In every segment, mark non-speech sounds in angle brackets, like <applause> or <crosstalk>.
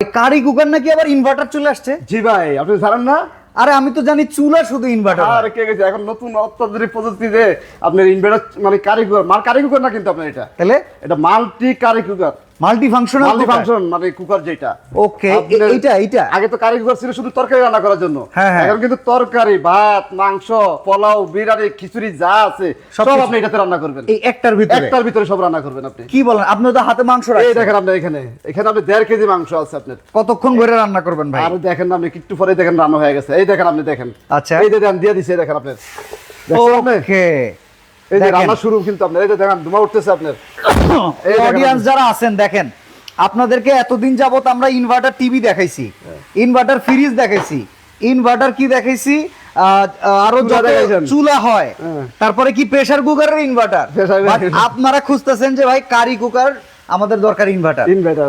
Curry cooker নাকি আবার inverter চলে আসছে? জি ভাই আপনি জানেন না? আরে আমি তো জানি চুলা শুধু ইনভার্টার আর কে গেছে? এখন নতুন অত্যাধুনিক প্রযুক্তি প্রযুক্তিতে আপনার ইনভার্টার মানে কারি কুকার মাল কারি কুকার না কিন্তু আপনার এটা? তাহলে? এটা multi curry cooker. Multi functional multi function মানে কুকার যেটা। ওকে এইটা এইটা। আগে তো কারি কুকার ছিল শুধু তরকারি রান্না করার জন্য। হ্যাঁ, হ্যাঁ। এখন কিন্তু তরকারি ভাত মাংস পোলাও বিরিয়ানি খিচুড়ি যা আছে সব আপনি এটাতে রান্না করবেন। এই একটার ভিতরে? একটার ভিতরে সব রান্না করবেন আপনি। কি বলেন? আপনি তো হাতে মাংস এই দেখেন আপনি এখানে। এখানে আপনি দেড় কেজি মাংস আছে আপনার। কতক্ষণ ধরে রান্না করবেন ভাই? আর দেখেন আপনি একটু পরে দেখেন রান্না হয়ে গেছে। এই দেখেন আপনি দেখেন। আচ্ছা। এই দেন দিয়ে দিছে দেখেন আপনি? ওকে এই যে রান্না শুরু কিন্তু আপনার দেখেন ধোঁয়া উঠতেছে আপনার। অডিয়েন্স যারা আছেন দেখেন আপনাদেরকে এতদিন যাবত আমরা ইনভার্টার টিভি দেখাইছি হ্যাঁ। ইনভার্টার ফ্রিজ দেখাইছি ইনভার্টার কি দেখাইছি? আরও চুলা হয় হ্যাঁ। তারপরে কি প্রেসার কুকারের ইনভার্টার আপনারা খুঁজতেছেন যে ভাই কারি কুকার আমাদের দরকার ইনভার্টার।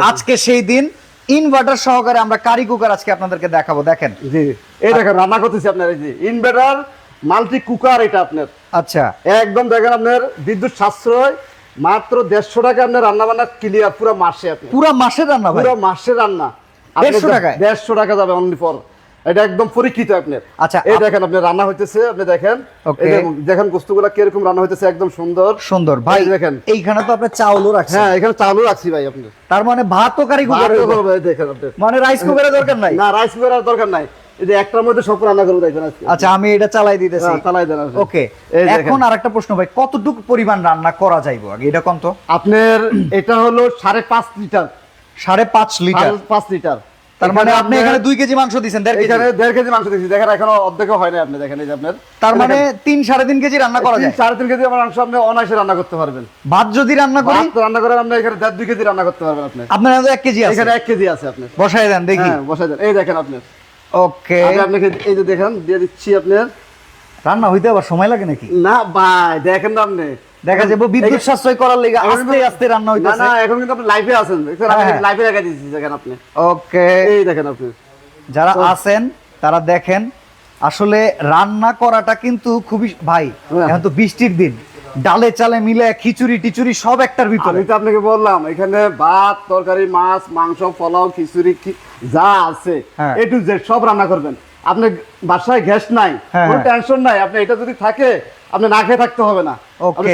আজকে সেই দিন ইনভার্টার সহকারে আমরা কারি কুকার আজকে আপনাদেরকে দেখাবো দেখেন। জি এই দেখেন রান্না করতেছি আপনার এই যে ইনভার্টার মাল্টি কুকার এটা আপনার। আচ্ছা। একদম দেখেন আপনার বিদ্যুৎ সাশ্রয় মাত্র দেড়শো টাকা আপনার রান্না বান্না ক্লিয়ার পুরো মাসে আপনি। পুরা মাসের রান্না পুরো মাসে রান্না। 150 টাকায়? দেড়শো টাকা যাবে অনলি ফর এটা একদম পরীক্ষিত আপনার। আচ্ছা, এই দেখেন আপনি রান্না হইতেছে আপনি দেখেন। দেখুন, কীরকম রান্না হইতেছে একদম সুন্দর। সুন্দর। ভাই দেখেন। এইখানে তো আপনি চাউলও রাখছেন। হ্যাঁ এখানে চালু রাখছি ভাই আপনি তার মানে ভাত তো কারি কুকারে দেখেন আপনি। মানে রাইস কুকারের দরকার নাই? না রাইস কুকার আর দরকার নাই। যে একটার মধ্যে সব রান্না করে দেখবেন আজকে। আচ্ছা আমি এটা চালাই দিতেছি। হ্যাঁ, চালাই দেন ওকে এখন আরেকটা প্রশ্ন ভাই কতটুকু পরিমাণ রান্না করা যাইবো আগে? এটা কত আপনার এটা হলো সাড়ে পাঁচ লিটার। সাড়ে পাঁচ লিটার? পাঁচ লিটার। তার মানে আপনি এখানে দুই কেজি মাংস দিচ্ছেন এখানে দেড় কেজি মাংস দিচ্ছি দেখেন এখনও অর্ধেক হয় না আপনি দেখেন এই যে আপনার। তার মানে তিন সাড়ে তিন কেজি রান্না করা যায়? সাড়ে তিন কেজি আমার মাংস আপনি অনায়াসে রান্না করতে পারবেন। ভাত যদি রান্না করি? রান্না করে আপনি এখানে দেড় দুই কেজি রান্না করতে পারবেন আপনি। আপনার এক কেজি আছে। এখানে এক কেজি আছে আপনার। বসাই দেন দেখি। হ্যাঁ বসাই দেন। এই দেখেন আপনি। ওকে আমি আপনাকে এই যে দেখেন দিয়ে দিচ্ছি আপনার। রান্না হইতে আবার সময় লাগে নাকি? না ভাই দেখেন না আপনি। দেখা যাব বিদ্যুৎ সাশ্রয় করার লেগে আস্তে আস্তে রান্না না হইতেছে। না এখন কিন্তু আপনি লাইভে আছেন। দেখছেন হ্যাঁ, হ্যাঁ। লাইভে দেখেন আপনি। ওকে এই দেখেন আপনি। যারা আছেন তারা দেখেন আসলে রান্না করাটা কিন্তু খুবই ভাই হ্যাঁ। এখন তো বৃষ্টির দিন। ডালে চালে মিলে খিচুড়ি টিচুড়ি সব একটার ভিতরে। আমি তো আপনাকে বললাম এখানে ভাত তরকারি মাছ মাংস পোলাও খিচুড়ি যা আছে হ্যাঁ। এ টু জেড সব রান্না করবেন। আপনি বাসায় গ্যাস নাই হ্যাঁ, কোনো হ্যাঁ। টেনশন নাই। আপনি এটা যদি থাকে আপনি না খেয়ে থাকতে হবে না।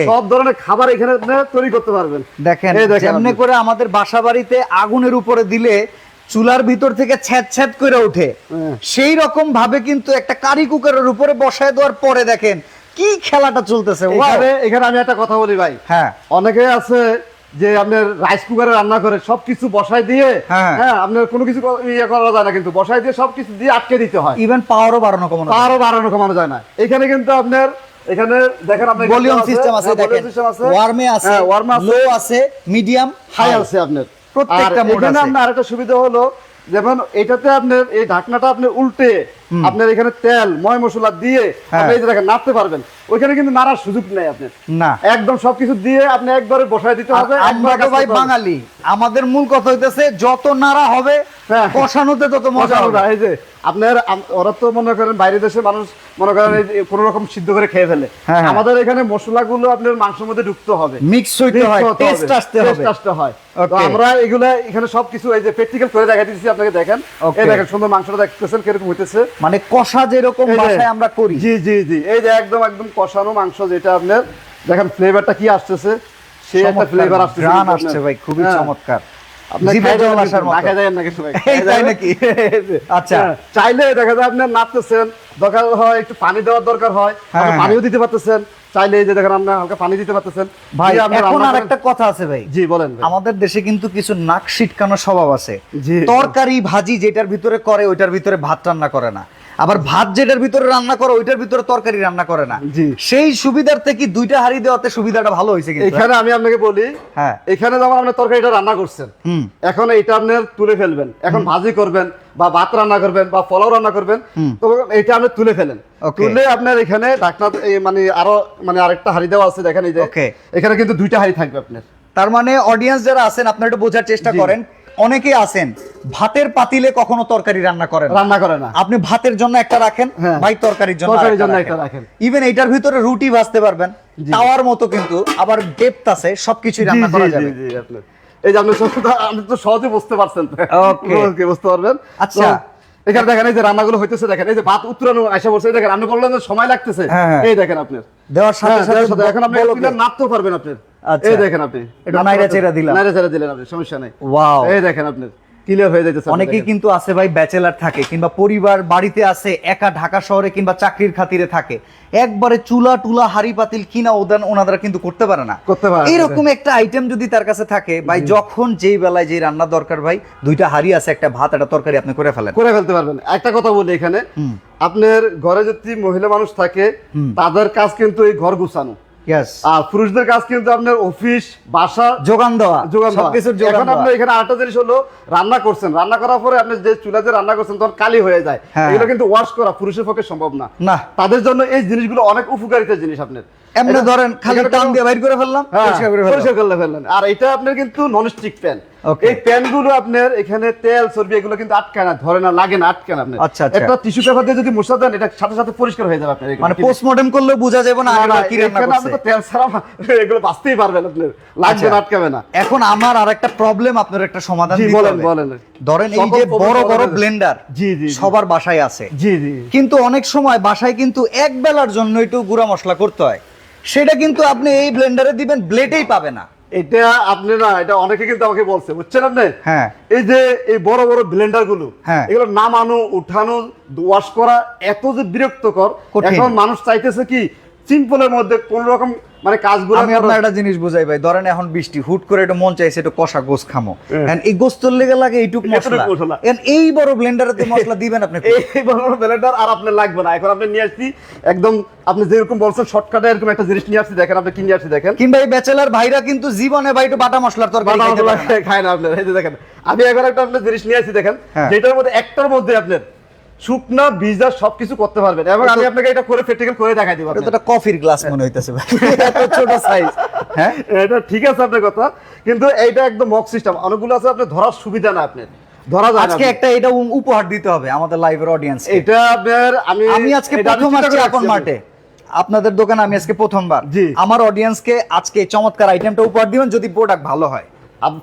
সব ধরনের খাবার এখানে তৈরি করতে পারবেন। দেখেন যেমনি করে আমাদের বাসা বাড়িতে আগুনের উপরে দিলে চুলার ভিতর থেকে ছ্যাদ ছ্যাদ করে ওঠে হ্যাঁ। সেই রকম ভাবে কিন্তু একটা কারি কুকারের উপরে বসায় দেওয়ার পরে দেখেন কি খেলাটা চলতেছে এখানে আমি একটা কথা বলি ভাই। হ্যাঁ। অনেকে আছে যে আপনার রাইস কুকারে রান্না করে সবকিছু বসায় দিয়ে হ্যাঁ। হ্যাঁ আপনার কোনো কিছু ইয়ে করা যায় না কিন্তু। বসায় দিয়ে সবকিছু দিয়ে আটকে দিতে হয়। ইভেন পাওয়ারও বাড়ানো কমানো। তারও বাড়ানো কমানো যায় না। এখানে কিন্তু আপনার এখানে দেখেন আপনার ভলিউম সিস্টেম আছে দেখেন। ওয়ার্মে আছে। হ্যাঁ, ওয়ার্মে আছে। লো আছে মিডিয়াম হাই আছে আপনার। প্রত্যেকটা মোড এখানে আছে। আপনার আরেকটা সুবিধা হলো যেমন এটাতে আপনার এই ঢাকনাটা আপনি উল্টে আপনার এখানে তেল ময় মশলা দিয়ে হ্যাঁ। আপনি এই দেখেন নাড়তে পারবেন। ওইখানে কিন্তু নাড়ার সুযোগ নেই আপনার। না। একদম সবকিছু দিয়ে আপনি একবারে বসায় দিতে হবে আমরা তো ভাই বাঙালি। আমাদের মূল কথা হইতেছে যত নাড়া হবে হ্যাঁ। কষানোতে তত মজা হবে। এই যে আপনার ওরা তো মনে করেন বাইরের দেশে মানুষ মনে করেন কোনো রকম সিদ্ধ করে খেয়ে ফেলে। হ্যাঁ, হ্যাঁ। আমাদের এখানে মশলাগুলো আপনার মাংসের মধ্যে ঢুকতে হবে। মিক্স হইতে হয় টেস্ট আসতে হবে। taste আসতে হয়। তো আমরা এগুলা এখানে সবকিছু এই যে প্র্যাকটিক্যাল করে দেখা দিচ্ছি আপনাকে দেখেন। এই দেখেন সুন্দর মাংসটা দেখতেছেন কীরকম হইতেছে। মানে কষা যেরকম এই যে- বাসায় আমরা করি। জি জি জি। এই যে একদম একদম কষানো মাংস যেটা আপনার দেখেন ফ্লেভারটা কি আসতেছে? সেই একটা ফ্লেভার আসতেছে আসছে ভাই খুবই হ্যাঁ। চমৎকার। আচ্ছা। হ্যাঁ, চাইলে দেখা যায় আপনার নাড়তেছেন দরকার হয় একটু পানি দেওয়ার দরকার আপনি। পানিও দিতে পারতেছেন চাইলে এই যে দেখেন আপনি হালকা পানি দিতে পারতেছেন ভাই এখন আর একটা কথা আছে ভাই। জি বলেন আমাদের দেশে কিন্তু কিছু নাক সিটকানো স্বভাব আছে। তরকারি ভাজি যেটার ভিতরে করে ওইটার ভিতরে ভাত রান্না করে না। আবার ভাত যেটার ভিতরে রান্না করে ওইটার ভিতরে তরকারি রান্না করে না। সেই সুবিধার থেকে দুইটা হাড়ি দেওয়াতে সুবিধাটা ভালো হয়েছে কিন্তু? এখানে আমি আপনাকে বলি হ্যাঁ। এখানে যেমন আপনি তরকারিটা রান্না করছেন এখন এটা আপনি তুলে ফেলবেন। এখন ভাজি করবেন বা ভাত রান্না করবেন বা পোলাও রান্না করবেন তো এটা আপনি তুলে ফেলেন. তুলে আপনার এখানে ঢাকনা মানে আরও মানে আরেকটা হাড়ি দেওয়া আছে দেখেন এই যে। এখানে কিন্তু দুইটা হাড়ি থাকবে আপনার। তার মানে অডিয়েন্স যারা আছেন আপনারা একটু বোঝার চেষ্টা করেন অনেকে আছেন ভাতের পাতিলে কখনো তরকারি রান্না করেন রান্না করে না আপনি ভাতের জন্য একটা রাখেন হ্যাঁ। ভাই তরকারির জন্য তরকারির জন্য একটা রাখেন। ইভেন এইটার ভিতরে রুটি ভাজতে পারবেন। তাওয়ার মতো কিন্তু আবার ডেপথ আছে সবকিছুই রান্না করা যাবে এই যে আপনি আপনি তো সহজে বুঝতে পারছেন Okay. Okay, বুঝতে পারবেন আচ্ছা। এখানে দেখেন এই যে রান্নাগুলো হইতেছে দেখেন এই যে ভাত উত্তরানো আসা এই দেখেন আপনি বললেন সময় লাগতেছে হ্যাঁ, হ্যাঁ। এই দেখেন আপনি দেওয়ার সাথে সাথে এখন আপনি বলকে। পারবেন আপনি। এই দেখেন আপনি। একটু নাইড়া চেড়া দিলাম। নাইড়া চেড়া দিলেন আপনি সমস্যা নেই। Wow. এই দেখেন আপনি ক্লিয়ার হয়ে যাইতেছে অনেকেই কিন্তু আছে ভাই ব্যাচেলার থাকে কিংবা পরিবার বাড়িতে আছে একা ঢাকা শহরে কিংবা চাকরির খাতিরে থাকে। একবারে চুলা টুলা হাড়ি পাতিল কিনা ওদান ওনারা কিন্তু করতে পারে না। করতে পারে এরকম একটা আইটেম যদি তার কাছে থাকে ভাই যখন যেই বেলায় যেই রান্না দরকার ভাই দুইটা হাড়ি আছে একটা ভাত একটা তরকারি আপনি করে ফেলেন। করে ফেলতে পারবেন। একটা কথা বলি এখানে আপনার ঘরে যদি মহিলা মানুষ থাকে তাদের কাজ কিন্তু এই ঘর গুছানো। আর পুরুষদের কাজ কিন্তু আপনার অফিস বাসা যোগান দেওয়া যোগান দেওয়া। এখন আপনি এখানে আরেকটা জিনিস হলো রান্না করছেন। রান্না করার পরে আপনি যে চুলাতে রান্না করছেন তখন কালি হয়ে যায়। হ্যাঁ। এগুলো কিন্তু ওয়াশ করা পুরুষের পক্ষে সম্ভব না। না। তাদের জন্য এই জিনিসগুলো অনেক উপকারিতা জিনিস আপনার। এমনি ধরেন খালি টান দিয়ে বাইর করে ফেললাম হ্যাঁ, পরিষ্কার করে ফেললাম। আর এটা আপনার কিন্তু ননস্টিক প্যান Okay. এই প্যানগুলো আপনার এখানে তেল চর্বি এগুলো কিন্তু আটকায় না ধরে না লাগে না আটকায় না আপনার। আচ্ছা, আচ্ছা। একটা টিস্যু পেপার দিয়ে যদি মশলা দেন এটা সাথে সাথে পরিষ্কার হয়ে যাবে আপনার মানে পোস্টমর্টেম করলেও বোঝা যাবে না আগে কি রান্না এখানে আপনি তো তেল ছাড়া <laughs> এগুলো বাঁচতেই পারবেন আপনার। লাগবে না আচ্ছা। আটকাবে না। এখন আমার আর একটা প্রবলেম আপনার একটা সমাধান দিতে বলেন, বলেন। ধরেন এই যে বড় বড় ব্লেন্ডার জি, জি, জি। সবার বাসায় আছে। জি জি। কিন্তু অনেক সময় বাসায় কিন্তু এক বেলার জন্য একটু গুঁড়া মশলা করতে হয়। সেটা কিন্তু আপনি এই ব্লেন্ডারে দিবেন ব্লেডেই পাবে না। এটা আপনি না এটা অনেকে কিন্তু আমাকে বলছে বুঝছেন আপনি হ্যাঁ। এই যে এই বড় বড় ব্লেন্ডারগুলো হ্যাঁ। এগুলো নামানো উঠানো ওয়াশ করা এত যে বিরক্তকর এখন মানুষ চাইতেছে কি সিম্পলের মধ্যে কোন রকম মানে কাজগুলো আমি আপনার একটা জিনিস বুঝাই ভাই ধরেন এখন বৃষ্টি হুট করে মন চাইছে কষা গোস খামো। হ্যাঁ। এই গোস্তর লেগে লাগে এইটুক মশলা। এই বড় ব্লেন্ডারে তো মশলা দিবেন আপনি <laughs> এই বড় ব্লেন্ডার আর আপনার লাগবে না। এখন আপনি নিয়ে আসছি একদম আপনি যেরকম বলছেন শর্টকাটে এরকম একটা জিনিস নিয়ে আসছি দেখেন আপনি কি নিয়ে আসছি দেখেন। কিংবা এই ব্যাচেলার ভাইরা কিন্তু জীবনে ভাই একটু বাটা মশলার তরকারি খায় না আপনার এই দেখেন। আমি এখন একটা আপনার জিনিস নিয়ে আসছি দেখেন। হ্যাঁ। যেটার মধ্যে একটার মধ্যে আপনার শুকনা বীজা সবকিছু করতে পারবেন। এবং আমি আপনাকে এটা করে প্র্যাকটিক্যাল করে দেখাই দিব এটা কফির গ্লাস মনে হইতেছে ভাই। <laughs> এত ছোট সাইজ হ্যাঁ? এটা ঠিক আছে আপনার কথা কিন্তু এইটা একদম মক সিস্টেম অনেকগুলো আছে আপনি ধরার সুবিধা না আপনার। ধরা যায় আজকে একটা এটা উপহার দিতে হবে আমাদের লাইভের অডিয়েন্স এটা আপনার আমি আমি আজকে প্রথম আসছি আপন রাখছি আপনাদের দোকানে আমি আজকে প্রথমবার। আমার অডিয়েন্সকে আজকে চমৎকার আইটেমটা উপহার দিবেন যদি প্রোডাক্ট ভালো হয়।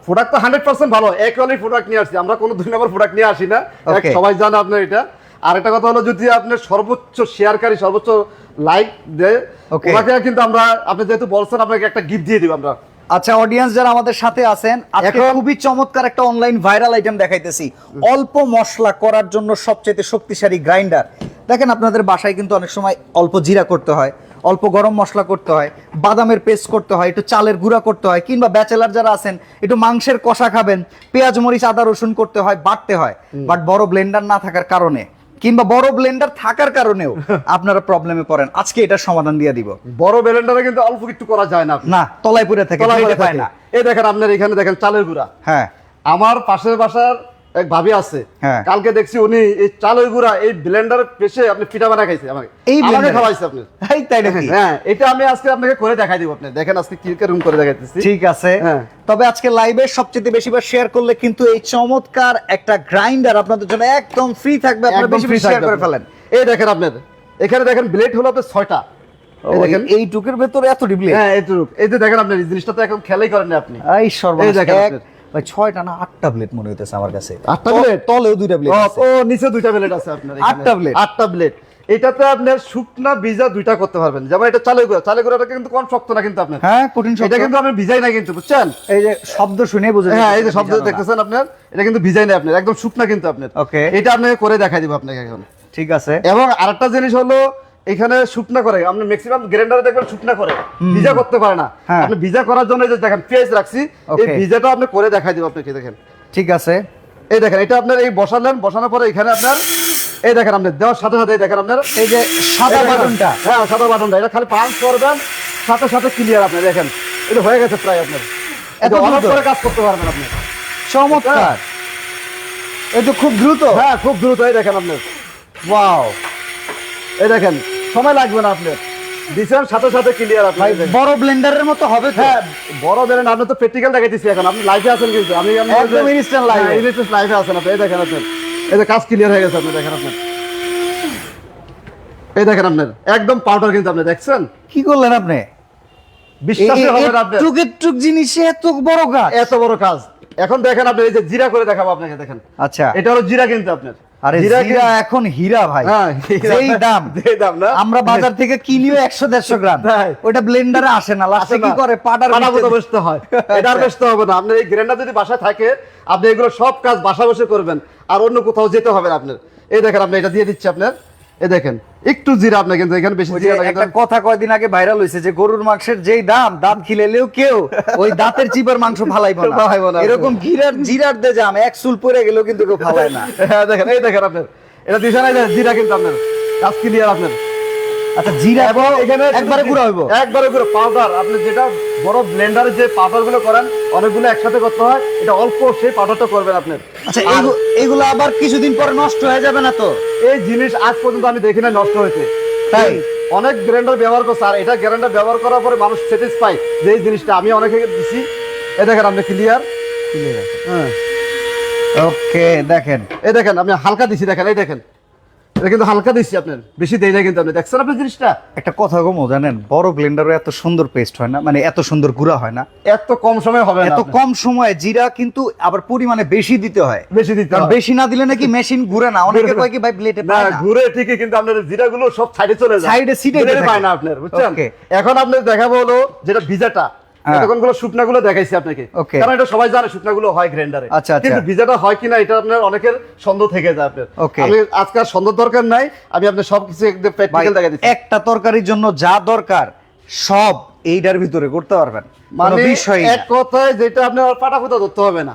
প্রোডাক্ট তো হান্ড্রেড পার্সেন্ট ভালো। এক প্রোডাক্ট নিয়ে আসছি। আমরা কোনো দুই নম্বর প্রোডাক্ট নিয়ে আসি না। সবাই জানে আপনার এটা। আর একটা কথা হলো যদি আপনার সর্বোচ্চ শেয়ারকারী সর্বোচ্চ লাইক দেয়. ওনাকে কিন্তু আমরা আপনি যেহেতু বলছেন আপনাকে একটা গিফট দিয়ে দিব আমরা। আচ্ছা অডিয়েন্স যারা আমাদের সাথে আছেন আজকে খুবই চমৎকার একটা অনলাইন ভাইরাল আইটেম দেখাইতেছি। অল্প মশলা করার জন্য সবচেয়ে শক্তিশালী গ্রাইন্ডার দেখেন আপনাদের বাসায় কিন্তু অনেক সময় অল্প জিরা করতে হয় অল্প গরম মশলা করতে হয় বাদামের পেস্ট করতে হয় একটু চালের গুঁড়া করতে হয় কিংবা ব্যাচেলার যারা আছেন একটু মাংসের কষা খাবেন পেঁয়াজ মরিচ আদা রসুন করতে হয় বাটতে হয়। বাট বড় ব্লেন্ডার না থাকার কারণে। কিংবা বড় ব্লেন্ডার থাকার কারণেও <laughs> আপনারা প্রবলেমে পড়েন। আজকে এটা সমাধান দিয়ে দিব। বড় ব্লেন্ডারে কিন্তু অল্প কিছু করা যায় না না তলায় পুরে থাকে তলায় না। এই দেখেন আপনার এখানে দেখেন চালের গুঁড়া। হ্যাঁ। আমার পাশের বাসার এক ভাবি আছে। হ্যাঁ। কালকে দেখছি উনি এই চালের গুঁড়া এই ব্লেন্ডারে পেশে আপনি পিঠা বানা খাইছে আমাকে। এই blender-এ? খাওয়াইছে আপনি। এই তাই নাকি? হ্যাঁ এটা আমি আজকে আপনাকে করে দেখাই দিব আপনি দেখেন আজকে কি রকম করে দেখাইতেছি। ঠিক আছে। হ্যাঁ। তবে আজকে লাইভে সবচেয়ে বেশি বার শেয়ার করলে কিন্তু এই চমৎকার একটা গ্রাইন্ডার আপনাদের জন্য একদম ফ্রি থাকবে। আপনারা বেশি বেশি শেয়ার করে ফেলেন। এই দেখেন আপনার এখানে দেখেন ব্লেড হলো আপনার ছয়টা। এই দেখেন। এই টুকের ভেতরে এত ডিবলি হ্যাঁ এইটুক এই যে দেখেন আপনার এই জিনিসটা তো এখন খেলাই করেন না আপনি। এই সর্বনাশ। ভাই ছয়টা না আটটা প্লেট মনে হইতেছে আমার কাছে। আটটা blade? তলেও দুইটা প্লেট ও, নিচে দুইটা ব্লেড আছে আপনার। আটটা blade? আটটা ব্লেড এটাতে আপনার শুকনা ভিজা দুইটা করতে পারবেন। যেমন এটা গুঁড়া। গুঁড়াটা কিন্তু কম শক্ত না কিন্তু আপনার। হ্যাঁ কঠিন শব্দ এটা কিন্তু আপনি ভিজাই না কিন্তু বুঝছেন? এই যে শব্দ শুনে বুঝে হ্যাঁ এই যে শব্দ দেখতেছেন আপনার? এটা কিন্তু ভিজাই না আপনার একদম শুকনা কিন্তু আপনার। Okay. এটা আপনাকে করে দেখাই দিব আপনাকে এখন। ঠিক আছে। এবং আরেকটা জিনিস হলো এখানে শুকনা করে আপনি ম্যাক্সিমাম গ্রাইন্ডারে দেখবেন শুকনা করে ভিজা করতে পারে না। হ্যাঁ। আপনি ভিজা করার জন্য এই যে দেখেন পেঁয়াজ রাখছি এই ভিজাটা আপনি করে দেখাই দিব আপনাকে দেখেন। ঠিক আছে। এই দেখেন এটা আপনার এই বসালেন বসানোর পরে এখানে আপনার এই দেখেন আপনি দেওয়ার সাথে সাথে দেখেন আপনার এই যে সাদা বাটনটা। হ্যাঁ সাদা বাটনটা এটা খালি পাঁচ করবেন সাথে সাথে ক্লিয়ার আপনি দেখেন। এটা হয়ে গেছে প্রায় আপনার। এত অনেক করে কাজ করতে পারবেন আপনি। চমৎকার। এই তো খুব দ্রুত? হ্যাঁ খুব দ্রুত এই দেখেন আপনার ওয়াও এই দেখেন সময় লাগবে না আপনার। দিচ্ছেন সাথে সাথে ক্লিয়ার আপনি। বড় ব্লেন্ডারের মতো হবে হ্যাঁ বড় বেরেন আপনি তো প্র্যাকটিক্যাল দেখাইতেছি এখন। আপনি লাইভে আছেন কিন্তু। আমি একদম live ইনস্ট্যান্ট লাইভে আছেন আপনি। এই দেখেন আপনার। এই যে কাজ ক্লিয়ার হয়ে গেছে আপনি দেখেন আপনার। এই দেখেন আপনার। একদম পাউডার কিন্তু আপনি দেখছেন। কি করলেন আপনি? বিশ্বাসই হবে না টুক টুক জিনিসে এত বড় কাজ? এত বড় কাজ। এখন দেখেন আপনি এই যে জিরা করে দেখাবো আপনাকে দেখেন। আচ্ছা। এটা হলো জিরা কিন্তু আপনার। আরে জিরা জিরা এখন হীরা ভাই। হ্যাঁ, যেই দাম। <laughs> দাম না? আমরা বাজার থেকে কিনিও একশো দেড়শো গ্রাম। ওটা ওইটা ব্লেন্ডারে আসে না লাস্টে কি করে? পাটার পাটা বসতে হয়। এটার বসতে হবে না। আপনার এই গ্রেন্ডার যদি বাসায় থাকে আপনি এগুলো সব কাজ বাসা বসে করবেন। আর অন্য কোথাও যেতে হবে না আপনার। এই দেখেন আপনি এটা দিয়ে দিচ্ছি আপনার। এই দেখেন একটু জিরা আপনাকে এখানে বেশি একটা কথা কয়দিন আগে ভাইরাল হয়েছে যে গরুর মাংসের যেই দাম দাম খিলেলেও কেউ ওই দাঁতের চিপার মাংস ফালাইবো না। ফালাইবো না। এরকম গিরার জিরার দে জাম এক চুল পরে গেলেও কিন্তু কেউ ফালায় না। হ্যাঁ দেখেন এই দেখেন আপনার। এটা দিশা নাই জিরা কিন্তু আপনার। কাজ ক্লিয়ার আপনার। আচ্ছা জিরা এখানে একবারে গুঁড়া হইব। একবারে গুঁড়ো পাউডার আপনি যেটা বড় ব্লেন্ডারে যে পাউডারগুলো করেন অনেকগুলো একসাথে করতে হয় এটা অল্প সেই পাউডারটা করবেন আপনি। আচ্ছা এইগুলো আবার কিছুদিন পরে নষ্ট হয়ে যাবে না তো? এই জিনিস আজ পর্যন্ত আমি দেখি না নষ্ট হয়েছে। তাই? অনেক গ্রাইন্ডার ব্যবহার করছে আর এটা গ্রাইন্ডার ব্যবহার করার পরে মানুষ স্যাটিসফাই যে এই জিনিসটা আমি অনেকে দিছি। এই দেখেন আপনি ক্লিয়ার হ্যাঁ। ওকে দেখেন। এই দেখেন আপনি হালকা দিছি দেখেন এই দেখেন। এটা কিন্তু হালকা দিছি আপনার। বেশি দেই না কিন্তু আপনি দেখছেন আপনি জিনিসটা? একটা কথা জানেন? বড় এত সুন্দর পেস্ট হয় না? মানে এত সুন্দর গুঁড়া হয় না? এত কম সময় হবে না এত কম সময়ে জিরা কিন্তু আবার পরিমাণে বেশি দিতে হয়। বেশি দিতে কারণ। বেশি না দিলে নাকি মেশিন ঘুরে না। অনেকে কয় কি ভাই ব্লেডে না ঘুরে ঠিকই কিন্তু আপনার জিরাগুলো সব সাইডে চলে যায়। এ ছিটে পায় না আপনার বুঝছেন. এখন দেখাবো হলো যেটা ভিজাটা। হ্যাঁ। এতক্ষণগুলো শুকনা গুলো দেখাইছি আপনাকে। কারণ এটা সবাই জানে হয় গ্রাইন্ডারে। আচ্ছা, আচ্ছা। কিন্তু ভিজাটা হয় কিনা এটা আপনার অনেকের সন্দেহ থেকে যায় আপনার। আমি আজকে আর সন্দেহ দরকার নাই আমি আপনার সবকিছু একদম প্র্যাকটিক্যাল দেখা দিচ্ছি। একটা তরকারির জন্য যা দরকার সব এইটার ভিতরে করতে পারবেন। মানে বিষয় এক কথায় যেটা আপনার পাটাফুটা ধরতে হবে না।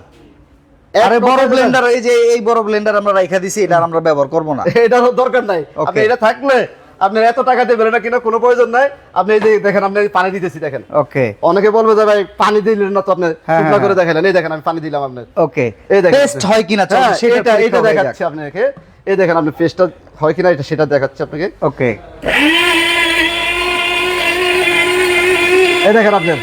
আরে বড় ব্লেন্ডার এই যে এই বড় ব্লেন্ডার আমরা রাইখা দিছি এটা আমরা ব্যবহার করব না। <laughs> এটার দরকার নাই. আপনি এটা থাকলে আপনার এত টাকা দেবেন না কিনা কোনো প্রয়োজন নাই। আপনি এই যে দেখেন আপনি পানি দিতেছি দেখেন। ওকে। অনেকে বলবে যে ভাই পানি দিলেন না তো আপনি হ্যাঁ, শুকনা করে হ্যাঁ। দেখালেন। এই দেখেন আমি পানি দিলাম আপনার। ওকে। এই দেখেন টেস্ট হয় কিনা হ্যাঁ, সেটা এটা হয়ে। দেখাচ্ছি আপনাকে। এই দেখেন আপনি পেস্টটা হয় কিনা এটা সেটা দেখাচ্ছি আপনাকে। ওকে। এই দেখেন আপনার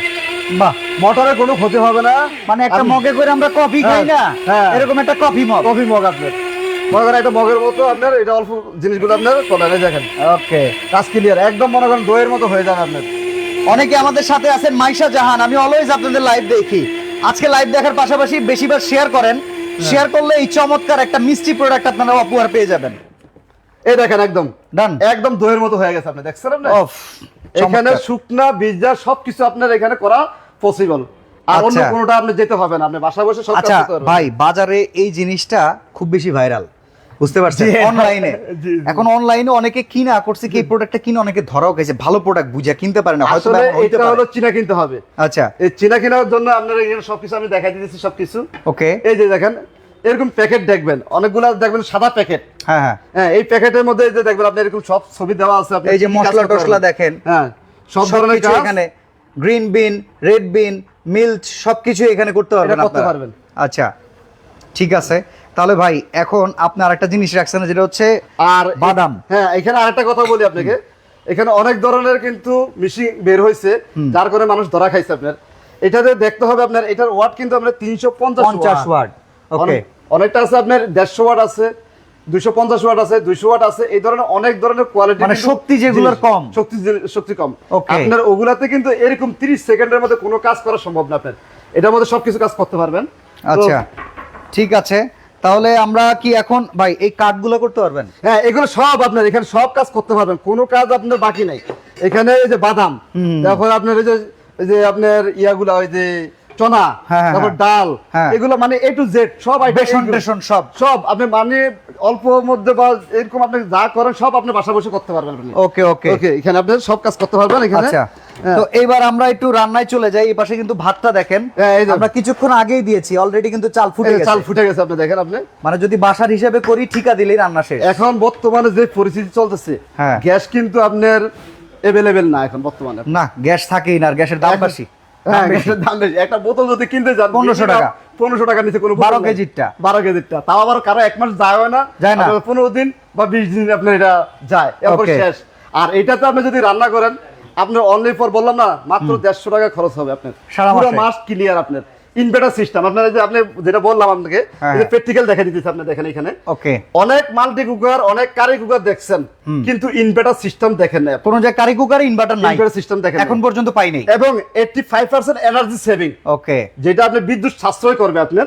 বাহ মোটরের কোনো ক্ষতি হবে না। মানে একটা মগে করে আমরা কফি খাই না? হ্যাঁ। এরকম একটা কফি মগ। কফি মগ আপনার। মনে করেন একটা মগের মতো আপনার এটা অল্প জিনিসগুলো আপনার এই দেখেন। ওকে। কাজ ক্লিয়ার একদম মনে করেন দইয়ের মতো হয়ে আপনার। অনেকে আমাদের সাথে আছেন মাইশা জাহান আমি অলওয়েজ আপনাদের লাইভ দেখি। আজকে লাইভ দেখার পাশাপাশি বেশিবার শেয়ার করেন। শেয়ার করলে এই চমৎকার একটা মিষ্টি প্রোডাক্ট আপনারা উপহার পেয়ে যাবেন। এই দেখেন একদম। ডান একদম দইয়ের মতো হয়ে গেছে আপনি দেখছেন আপনি? এখানে শুকনা বীজা সবকিছু আপনার এখানে করা পসিবল আর অন্য আচ্ছা। কোনোটা আপনি যেতে হবে না আপনি বাসা বসে সব আচ্ছা ভাই বাজারে এই জিনিসটা খুব বেশি ভাইরাল বুঝতে পারছেন? জি, অনলাইনে। এখন অনলাইনে অনেকে কিনা করছে কি এই প্রোডাক্টটা কিনে অনেকে ধরাও গেছে ভালো প্রোডাক্ট বুঝা কিনতে পারে না হয়তো এটা হলো চীনা কিনতে হবে। আচ্ছা। এই চীনা কেনার জন্য আপনারা এখানে সবকিছু আমি দেখাই দিতেছি সবকিছু। ওকে এই যে দেখেন এরকম প্যাকেট দেখবেন অনেকগুলা দেখবেন সাদা প্যাকেট। হ্যাঁ হ্যাঁ। হ্যাঁ এই প্যাকেটের মধ্যে এই যে দেখবেন আপনি এরকম সব ছবি দেওয়া আছে আপনি এই যে মশলা টসলা দেখেন। হ্যাঁ সব ধরনের এখানে। Green bean red bean milk সবকিছু এখানে করতে পারবেন করতে পারবেন। আচ্ছা ঠিক আছে। তাহলে ভাই এখন আপনি আরেকটা জিনিস রাখছেন যেটা হচ্ছে আর বাদাম। হ্যাঁ এখানে আরেকটা কথা বলি আপনাকে। এখানে অনেক ধরনের কিন্তু মেশিন বের হয়েছে যার কারণে মানুষ ধরা খাইছে আপনার। এটাতে দেখতে হবে আপনার এটার ওয়াট কিন্তু আপনার তিনশো পঞ্চাশ পঞ্চাশ ওয়াট। ওকে। অনেকটা আছে আপনার দেড়শো ওয়াট আছে দুইশো পঞ্চাশ ওয়াট আছে দুইশো ওয়াট আছে এই ধরনের অনেক ধরনের কোয়ালিটি মানে শক্তি যেগুলোর কম। শক্তি শক্তি কম। আপনার ওগুলাতে কিন্তু এরকম তিরিশ সেকেন্ডের মধ্যে কোনো কাজ করা সম্ভব না আপনার। এটার মধ্যে সবকিছু কাজ করতে পারবেন। আচ্ছা ঠিক আছে। তাহলে আমরা কি এখন ভাই এই কাঠগুলো করতে পারবেন? হ্যাঁ এগুলো সব আপনার এখানে সব কাজ করতে পারবেন কোনো কাজ আপনার বাকি নাই। এখানে এই যে বাদাম তারপর আপনার এই যে এই যে আপনার ইয়াগুলা ওই যে চনা হ্যাঁ, হ্যাঁ, তারপর হ্যাঁ। ডাল হ্যাঁ। এগুলো মানে এ টু জেড সব বেসন টেসন সব। সব আপনি মানে অল্প মধ্যে বা এরকম আপনি যা করেন সব আপনি বাসা বসে করতে পারবেন ওকে ওকে ওকে এখানে আপনি সব কাজ করতে পারবেন এখানে আচ্ছা। তো এইবার আমরা একটু রান্নায় চলে যাই এই পাশে কিন্তু ভাতটা দেখেন। হ্যাঁ, আমরা কিছুক্ষণ আগেই দিয়েছি অলরেডি কিন্তু চাল ফুটে গেছে। চাল ফুটে গেছে আপনি দেখেন আপনি। মানে যদি বাসার হিসেবে করি ঠিকা দিলেই রান্না শেষ। এখন বর্তমানে যে পরিস্থিতি চলতেছে হ্যাঁ। গ্যাস কিন্তু আপনার এভেলেবেল না এখন বর্তমানে। না গ্যাস থাকেই না আর গ্যাসের দাম বেশি। হ্যাঁ, গ্যাসের দাম বেশি। একটা বোতল যদি কিনতে যান 1500 টাকা। পনেরোশো টাকা নিচে কোনো 12 কেজিরটা। বারো কেজিরটা। তাও আবার কারও এক মাস যায় না। যায় না। পনেরো দিন বা বিশ দিন আপনার এটা যায়. শেষ। আর এটাতে আপনি যদি রান্না করেন আপনার অনলি ফর বললাম না মাত্র দেড়শো টাকা খরচ হবে আপনার। সারা পুরো মাস। ক্লিয়ার আপনার। ইনভার্টার সিস্টেম আপনার যে আপনি যেটা বললাম আপনাকে যে। প্র্যাকটিক্যাল দেখা দিতেছে আপনি দেখেন এখানে। ওকে অনেক মাল্টি কুকার অনেক কারি কুকার দেখছেন কিন্তু ইনভার্টার সিস্টেম দেখেন না কোন যে কারি কুকার ইনভার্টার নাই। ইনভার্টার সিস্টেম দেখেন এখন পর্যন্ত পাই নাই এবং eighty five percent energy saving okay যেটা আপনি বিদ্যুৎ সাশ্রয় করবে আপনার।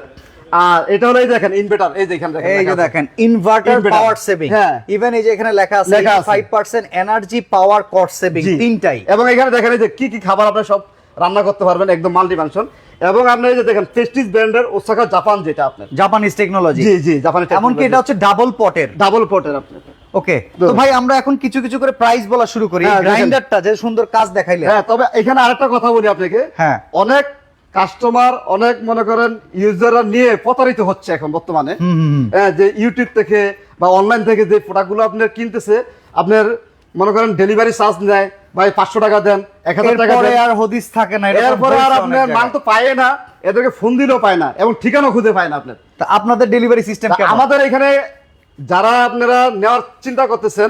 আর এটা হলো এই দেখেন ইনভার্টার এই দেখেন এই যে দেখেন ইনভার্টার পাওয়ার সেভিং হ্যাঁ। ইভেন এই যে এখানে লেখা আছে 5% এনার্জি পাওয়ার কস্ট সেভিং তিনটাই। এবং এখানে দেখেন এই যে কি কি খাবার আপনি সব রান্না করতে পারবেন একদম মাল্টি ফাংশন এবং আপনি এই যে দেখেন প্রেস্টিজ ব্র্যান্ডের ওসাকা জাপান যেটা আপনার। জাপানিজ টেকনোলজি জি জি জাপানি এমনকি এটা হচ্ছে ডাবল পটের ডাবল পোর্টের আপনার। ওকে তো- ভাই আমরা এখন কিছু কিছু করে প্রাইস বলা শুরু করি। হ্যাঁ, গ্রাইন্ডারটা যে সুন্দর কাজ দেখাইলে হ্যাঁ তবে এখানে আরেকটা কথা বলি আপনাকে। হ্যাঁ। অনেক কাস্টমার অনেক মনে করেন ইউজাররা নিয়ে প্রতারিত হচ্ছে এখন বর্তমানে। হ্যাঁ, যে ইউটিউব থেকে বা অনলাইন থেকে যে প্রোডাক্টগুলো আপনার কিনতেছে আপনার মনে করেন ডেলিভারি চার্জ নেয় ভাই পাঁচশো টাকা দেন এক হাজার টাকা আর হদিস থাকে না এরপরে আর আপনার মাল তো পায় না এদেরকে ফোন দিলেও পায় না এবং ঠিকানা খুঁজে পায় না আপনার। তা আপনাদের ডেলিভারি সিস্টেম আমাদের এখানে যারা আপনারা নেওয়ার চিন্তা করতেছেন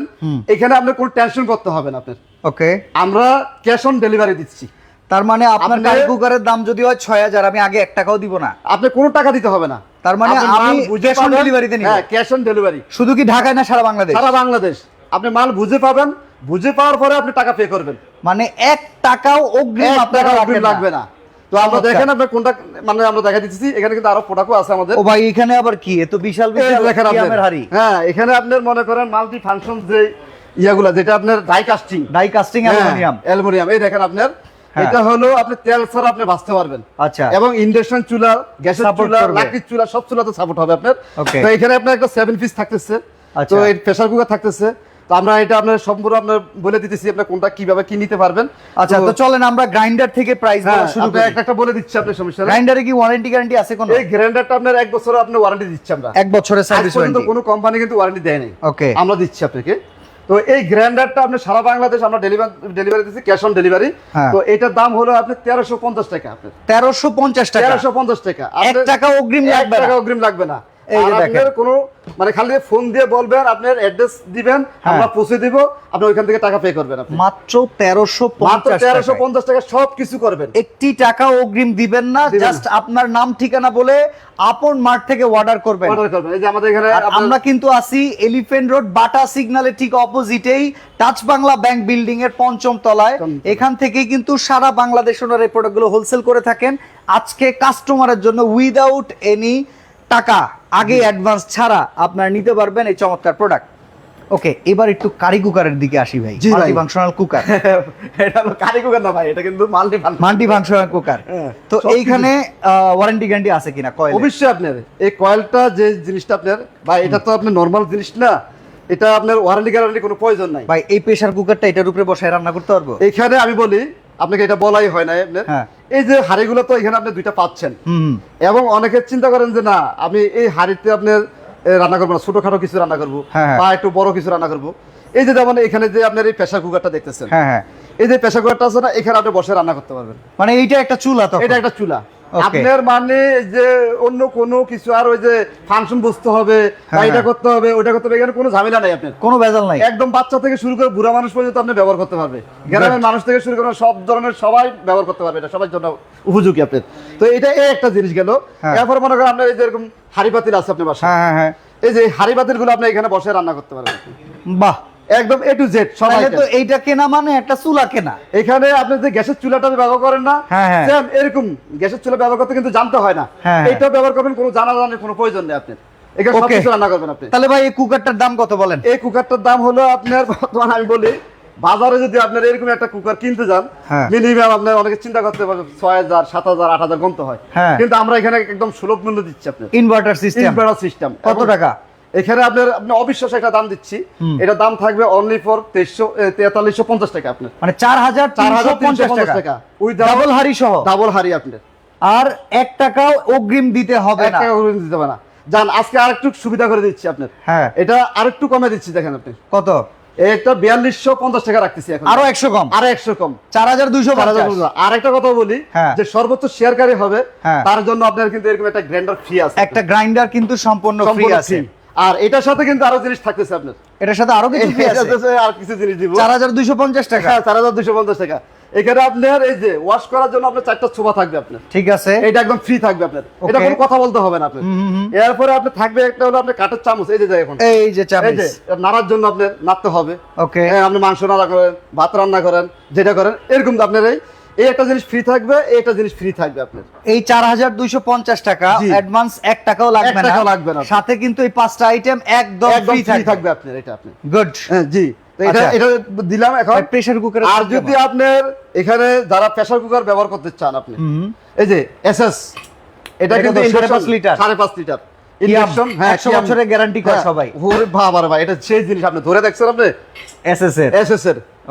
এখানে আপনার কোনো টেনশন করতে হবে না আপনার। ওকে আমরা ক্যাশ অন ডেলিভারি দিচ্ছি। তার মানে আপনার আপনি- কারি কুকারের দাম যদি হয় ছয় হাজার আমি আগে এক টাকাও দিব না। আপনি কোনো টাকা দিতে হবে না। তার মানে আমি পাবেন। delivery তে নিব। হ্যাঁ ক্যাশ অন ডেলিভারি শুধু কি ঢাকায় না সারা বাংলাদেশ? সারা বাংলাদেশ। আপনি মাল বুঝে পাবেন বুঝে পাওয়ার পরে আপনি টাকা পে করবেন। মানে এক টাকাও অগ্রিম আপনারা লাগবে না। তো আমরা আচ্ছা। দেখেন আপনি কোনটা মানে আমরা দেখা দিচ্ছি এখানে কিন্তু আরও প্রোডাক্টও আছে আমাদের। ও ভাই এখানে আবার কি? এ তো বিশাল বিশাল দেখেন আপনার। হাড়ি। হ্যাঁ এখানে আপনার মনে করেন মাল্টি ফাংশন যে ইয়াগুলা যেটা আপনার die casting die casting aluminium. Aluminium. এই দেখেন আপনার। এটা হলো আপনি তেল ছাড়া আপনি বাঁচতে পারবেন। আচ্ছা। এবং ইন্ডাকশন চুলা গ্যাসের চুলা লাকড়ির চুলা সব চুলাতে সাপোর্ট হবে আপনার। তো এখানে আপনার একটা সেভেন পিস থাকতেছে। আচ্ছা। তো এই প্রেসার কুকার থাকতেছে। তো আমরা এটা আপনার সম্পূর্ণ আপনার বলে দিতেছি আপনার কোনটা কীভাবে কি নিতে পারবেন। আচ্ছা তো চলেন আমরা গ্রাইন্ডার থেকে প্রাইস হ্যাঁ বলা শুরু করি। একটা একটা বলে দিচ্ছি আপনার সমস্যা। গ্রাইন্ডারে কি ওয়ারেন্টি গ্যারান্টি আছে কোনো? এই গ্রাইন্ডারটা আপনার এক বছর আপনার ওয়ারেন্টি দিচ্ছি আমরা। এক বছরের সার্ভিস ওয়ারেন্টি কোনো কোম্পানি কিন্তু ওয়ারেন্টি দেয় নাই ওকে আমরা দিচ্ছি আপনাকে। তো এই গ্র্যান্ডারটা আপনি সারা বাংলাদেশ আমরা ডেলিভারি ডেলিভারি দিচ্ছি ক্যাশ অন ডেলিভারি। হ্যাঁ। তো এটার দাম হলো আপনি তেরোশো পঞ্চাশ টাকা আপনার। তেরোশো পঞ্চাশ টাকা। তেরোশো পঞ্চাশ টাকা। এক টাকা অগ্রিম এক লাগবে টাকা অগ্রিম লাগবে না। আপনার কোনো মানে খালি ফোন দিয়ে বলবেন আপনার অ্যাড্রেস দিবেন হ্যাঁ। আমরা পৌঁছে দিব আপনি ওইখান থেকে টাকা পে করবেন মাত্র তেরোশো মাত্র তেরোশো পঞ্চাশ টাকা সব কিছু করবেন। একটি টাকা অগ্রিম দিবেন না জাস্ট আপনার নাম ঠিকানা বলে আপন মার্ট থেকে অর্ডার করবেন। অর্ডার করবেন। এই যে আমাদের এখানে আমরা কিন্তু আছি এলিফেন্ট রোড বাটা সিগন্যালের ঠিক অপোজিটেই টাচ বাংলা ব্যাংক বিল্ডিং এর পঞ্চম তলায়। এখান থেকেই কিন্তু সারা বাংলাদেশ ওনারা এই প্রোডাক্টগুলো হোলসেল করে থাকেন। আজকে কাস্টমারের জন্য উইদাউট এনি টাকা আগে অ্যাডভান্স ছাড়া আপনারা নিতে পারবেন এই চমৎকার প্রোডাক্ট ওকে এবার একটু কারি কুকারের দিকে আসি ভাই। ভাই। মাল্টি ফাংশনাল কুকার এটা হলো কারি কুকার না ভাই এটা কিন্তু মাল্টি মাল্টি ফাংশনাল কুকার তো এইখানে ওয়ারেন্টি গ্যারান্টি আছে কিনা কয়েল অবশ্যই আপনার। এই কয়েলটা যে জিনিসটা আপনার বা এটা তো আপনার নর্মাল জিনিস না। এটা আপনার ওয়ারেন্টি গ্যারান্টি কোনো প্রয়োজন নাই। ভাই এই প্রেসার কুকারটা এটার উপরে বসায় রান্না করতে পারব? এখানে আমি বলি আপনাকে এটা বলাই হয় না আপনার। হ্যাঁ। এই যে হাড়িগুলো তো এখানে আপনি দুইটা পাচ্ছেন। এবং অনেকে চিন্তা করেন যে না আমি এই হাড়িতে আপনার রান্না করব না ছোটখাটো কিছু রান্না করব হ্যাঁ, হ্যাঁ। বা একটু বড় কিছু রান্না করব এই যে যেমন এখানে যে আপনার এই প্রেসার কুকারটা দেখতেছেন হ্যাঁ হ্যাঁ এই যে প্রেসার কুকারটা আছে না এখানে আপনি বসে রান্না করতে পারবেন মানে এইটা একটা চুলা তো এটা একটা চুলা. আপনার মানে যে অন্য কোনো কিছু আর ওই যে ফাংশন বুঝতে হবে হ্যাঁ, এটা হ্যাঁ। করতে হবে ওইটা করতে হবে এখানে কোনো ঝামেলা নাই আপনার। কোনো ভেজাল নাই। একদম বাচ্চা থেকে শুরু করে বুড়া মানুষ পর্যন্ত আপনি ব্যবহার করতে পারবে। গ্রামের মানুষ থেকে শুরু করে সব ধরনের সবাই ব্যবহার করতে পারবে এটা সবার জন্য উপযোগী আপনার। তো এটা এই একটা জিনিস গেল। হ্যাঁ। এরপর মনে করেন আপনার এই যে এরকম হাড়ি পাতিল আছে আপনার বাসায়। হ্যাঁ হ্যাঁ হ্যাঁ। এই যে হাড়ি পাতিলগুলো আপনি এখানে বসে রান্না করতে পারবেন। বাহ। একদম এ টু জেড সবাই তো এইটা কেনা মানে একটা চুলা কেনা। এখানে আপনি যে গ্যাসের চুলাটা ব্যবহার করেন না হ্যাঁ, হ্যাঁ। এরকম গ্যাসের চুলা ব্যবহার করতে কিন্তু জানতে হয় না। হ্যাঁ, হ্যাঁ। এইটা ব্যবহার করবেন কোনো জানা জানার কোনো প্রয়োজন নেই আপনার। এখানে সব রান্না করবেন আপনি। তাহলে ভাই এই কুকারটার দাম কত বলেন? এই কুকারটার দাম হলো আপনার বর্তমানে আমি বলি বাজারে যদি আপনার এরকম একটা কুকার কিনতে যান। মিনিমাম আপনার অনেকে চিন্তা করতে পারবে ছয় হাজার সাত হাজার আট হাজার গন্ত হয়। হ্যাঁ। কিন্তু আমরা এখানে একদম সুলভ মূল্য দিচ্ছি আপনার। ইনভার্টার সিস্টেম ইনভার্টার সিস্টেম কত টাকা? এখানে আপনার আপনি অবিশ্বাস একটা দাম দিচ্ছি। এটা দাম থাকবে অনলি ফর তেইশশো তেতাল্লিশশো পঞ্চাশ টাকা আপনার। মানে চার হাজার চার হাজার পঞ্চাশ টাকা। উই ডাবল হাড়ি সহ। ডাবল হারি আপনার। আর এক টাকাও অগ্রিম দিতে হবে না। করে দিতে হবে না। যান আজকে আরেকটু সুবিধা করে দিচ্ছি আপনার। হ্যাঁ। এটা আরেকটু কমে দিচ্ছি দেখেন আপনি। কত? একটা বিয়াল্লিশশো পঞ্চাশ টাকা রাখতেছি এখন। আরও একশো কম। আরও একশো কম। চার হাজার দুইশো। আর একটা কথা বলি হ্যাঁ। যে সর্বোচ্চ শেয়ারকারী হবে হ্যাঁ। তার জন্য আপনার কিন্তু এরকম একটা গ্রাইন্ডার ফ্রি আছে। একটা গ্রাইন্ডার কিন্তু সম্পূর্ণ ফ্রি আছে। আর এটার সাথে কিন্তু আরও জিনিস থাকতেছে আপনার। এটার সাথে আরও কিছু আর কিছু জিনিস দিব। চার হাজার দুইশো পঞ্চাশ টাকা। হ্যাঁ চার হাজার দুশো পঞ্চাশ টাকা। এখানে আপনার এই যে ওয়াশ করার জন্য আপনার চারটা ছোপা থাকবে আপনার। ঠিক আছে। এটা একদম ফ্রি থাকবে আপনার। এটা কোনো কথা বলতে হবে না আপনার। এরপরে আপনি থাকবে একটা হলো আপনার কাঠের চামচ এই যে যে এখন। এই যে এই চামচ যে নাড়ার জন্য আপনার নাড়তে হবে। ওকে হ্যাঁ, আপনি মাংস রান্না করেন ভাত রান্না করেন যেটা করেন এরকম আপনার এই এই একটা জিনিস ফ্রি থাকবে এই একটা জিনিস ফ্রি থাকবে আপনার। এই চার হাজার দুইশো পঞ্চাশ টাকা অ্যাডভান্স টাকাও লাগবে না। টাকাও লাগবে না। সাথে কিন্তু এই পাঁচটা আইটেম একদম ফ্রি থাকবে। আপনার এটা আপনি গুড হ্যাঁ জি। এটা আচ্ছা। এটা দিলাম এখন। প্রেসার কুকারে আর যদি আপনার এখানে যারা প্রেসার কুকার ব্যবহার করতে চান আপনি এই যে এসএস এটা কিন্তু তো সাড়ে পাঁচ induction, লিটার। সাড়ে পাঁচ লিটার। ইন্ডাকশন হ্যাঁ একশো কিয়াম। বছরের guarantee কয় হ্যাঁ, সবাই। ওরে বাবা ভাই এটা সেই জিনিস আপনি ধরে দেখছেন আপনি?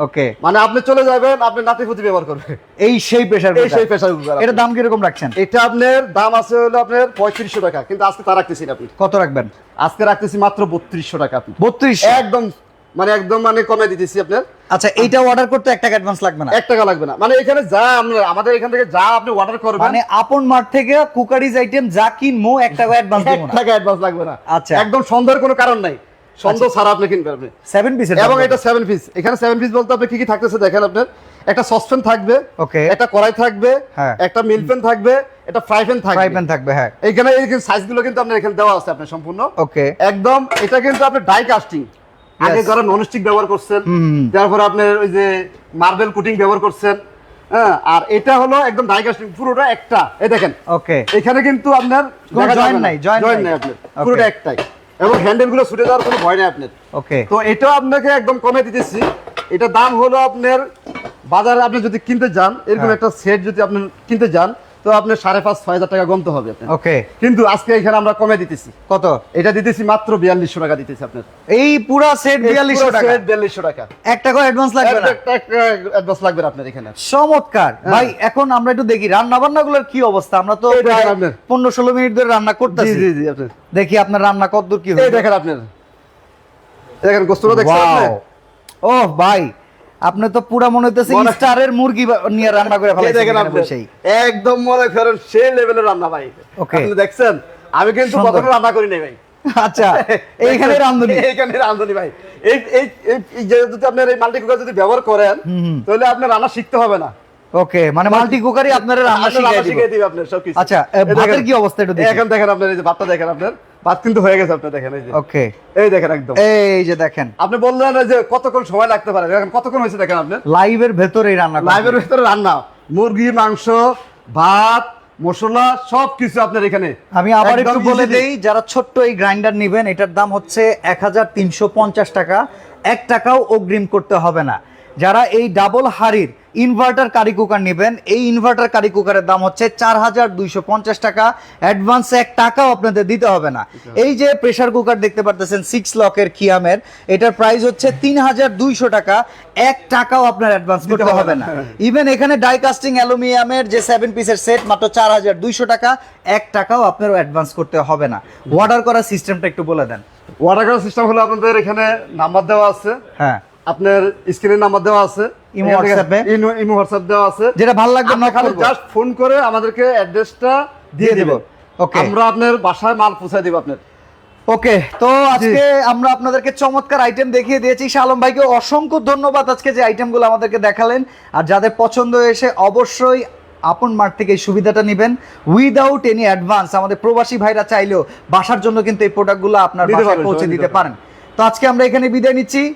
ওকে মানে আপনি চলে যাবেন আপনি নাতিপুতি ব্যবহার করবে এই সেই প্রেসার এই সেই প্রেসার কুকার এটা দাম কীরকম রাখছেন? এটা আপনার দাম আছে হলো আপনার পঁয়ত্রিশশো টাকা কিন্তু আজকে তা আপনি। কত রাখবেন? আজকে রাখতেছি মাত্র বত্রিশশো টাকা আপনি। বত্রিশ একদম মানে একদম মানে কমে দিতেছি আপনার। আচ্ছা এইটা অর্ডার করতে এক টাকা অ্যাডভান্স লাগবে না? এক টাকা লাগবে না। মানে এখানে যা আমরা আমাদের এখান থেকে যা আপনি অর্ডার করবেন মানে আপন মার্ট থেকে কুকারিজ আইটেম যা কিনবো এক টাকা অ্যাডভান্স এক দেবো না। টাকা অ্যাডভান্স লাগবে না। আচ্ছা। একদম সন্দেহের কোনো কারণ নাই। সন্দেহ ছাড়া আপনি কিনবেন আপনি। সেভেন পিসের এবং এটা সেভেন পিস এখানে সেভেন পিস বলতে আপনি কি কি থাকতেছে দেখেন আপনার একটা সসপ্যান থাকবে Okay. একটা কড়াই থাকবে হ্যাঁ। একটা মিল প্যান থাকবে একটা ফ্রাই প্যান ফ্রাই প্যান থাকবে হ্যাঁ। এইখানে এই সাইজগুলো কিন্তু আপনার এখানে দেওয়া আছে আপনার সম্পূর্ণ। ওকে একদম এটা কিন্তু আপনি ডাই কাস্টিং আগে যারা ননস্টিক ব্যবহার করছেন। তারপর আপনার ওই যে মার্বেল কুটিং ব্যবহার করছেন হ্যাঁ আর এটা হলো একদম ডাই কাস্টিং পুরোটা একটা। এই দেখেন। ওকে এখানে কিন্তু আপনার নাই। নাই। আপনার। পুরোটা একটাই। এবং হ্যান্ডেলগুলো ছুটে যাওয়ার কোনো ভয় নেই আপনার। ওকে তো এটাও আপনাকে একদম কমে দিতেছি। এটা দাম হলো আপনার বাজারে আপনি যদি কিনতে যান এরকম হ্যাঁ। একটা সেট যদি আপনি কিনতে যান তো আপনার সাড়ে পাঁচ ছয় হাজার টাকা গমতে হবে ওকে কিন্তু আজকে এখানে আমরা কমে দিতেছি। কত? এটা দিতেছি মাত্র বিয়াল্লিশশো টাকা দিতেছি আপনার। এই পুরা সেট বিয়াল্লিশশো টাকা। বিয়াল্লিশশো টাকা। এক টাকা অ্যাডভান্স লাগবে না? একটা- অ্যাডভান্স লাগবে আপনার এখানে। চমৎকার। ভাই এখন আমরা একটু দেখি রান্না বান্না গুলোর কি অবস্থা? আমরা তো। পনেরো ষোলো মিনিট ধরে রান্না করতেছি। জি জি আপনার। দেখি আপনার রান্না কতদূর কি এই হয়েছে? দেখেন আপনার। দেখেন গোস্তটা দেখছেন? ও ভাই আপনি তো পুরা মনে হইতেছে স্টারের মুরগি নিয়ে রান্না করে ফেলাইছেন দেখেন আপনি। একদম মনে করেন সেই লেভেলের রান্না ভাই। আপনি দেখছেন? আমি কিন্তু। কখনো রান্না করি নাই ভাই। আচ্ছা <laughs> এইখানে রান্ধুনি? এইখানে রান্ধনি ভাই। এই এই এই- যদি আপনার এই মাল্টি কুকার যদি ব্যবহার করেন তাহলে আপনার রান্না শিখতে হবে না। ওকে মানে মাল্টি কুকারই আপনার রান্না শিখিয়ে দিবে। আপনার সবকিছু। আচ্ছা, ভাতের কি অবস্থা একটু দেখি। এখন দেখেন আপনার এই যে ভাতটা দেখেন আপনার। ভাত কিন্তু হয়ে গেছে আপনার দেখেন এই যে। ওকে। এই দেখেন একদম। এই যে দেখেন। আপনি বললেন যে কতক্ষণ সময় লাগতে পারে। দেখেন কতক্ষণ হয়েছে দেখেন আপনি লাইভের ভেতরেই রান্না লাইভের ভিতরে রান্না। মুরগি মাংস ভাত মশলা সব কিছু আপনার এখানে। আমি আবার একটু বলে। দেই যারা ছোট্ট এই গ্রাইন্ডার নেবেন এটার দাম হচ্ছে এক হাজার তিনশো পঞ্চাশ টাকা। এক টাকাও অগ্রিম করতে হবে না। যারা এই ডাবল হাড়ির ইনভার্টার কারি কুকার নেবেন এই ইনভার্টার কারি কুকারের দাম হচ্ছে চার হাজার দুইশো পঞ্চাশ টাকা। অ্যাডভান্স এক টাকাও আপনাদের দিতে হবে না। এই যে প্রেসার কুকার দেখতে পারতেছেন সিক্স লকের কিয়ামের এটার প্রাইস হচ্ছে তিন হাজার দুইশো টাকা। এক টাকাও আপনার অ্যাডভান্স করতে হবে না। ইভেন এখানে ডাই কাস্টিং অ্যালুমিনিয়ামের যে সেভেন পিসের সেট মাত্র চার হাজার দুইশো টাকা এক টাকাও আপনার অ্যাডভান্স করতে হবে না। অর্ডার করার সিস্টেমটা একটু বলে দেন। ওয়াটার করার সিস্টেম হলো আপনাদের এখানে নাম্বার দেওয়া আছে। হ্যাঁ। আপনার স্ক্রিনের নাম্বার দেওয়া আছে। ইমো হোয়াটসঅ্যাপে? ইমো- ইমো হোয়াটসঅ্যাপ দেওয়া আছে। যেটা ভালো লাগবে আপনি খালি জাস্ট ফোন করে আমাদেরকে অ্যাড্রেসটা দিয়ে দিব। Okay. আমরা আপনার বাসায় মাল পৌঁছে দিব আপনার। ওকে তো আজকে আমরা আপনাদেরকে চমৎকার আইটেম দেখিয়ে দিয়েছি। শালম ভাইকে অসংখ্য ধন্যবাদ আজকে যে আইটেমগুলো আমাদেরকে দেখালেন। আর যাদের পছন্দ হয়েছে অবশ্যই আপন মার্ট থেকে এই সুবিধাটা নেবেন। উইদাউট এনি অ্যাডভান্স আমাদের প্রবাসী ভাইরা চাইলেও বাসার জন্য কিন্তু এই প্রোডাক্টগুলো আপনার বাসায় পৌঁছে দিতে পারেন। তো আজকে আমরা এখানে বিদায় নিচ্ছি।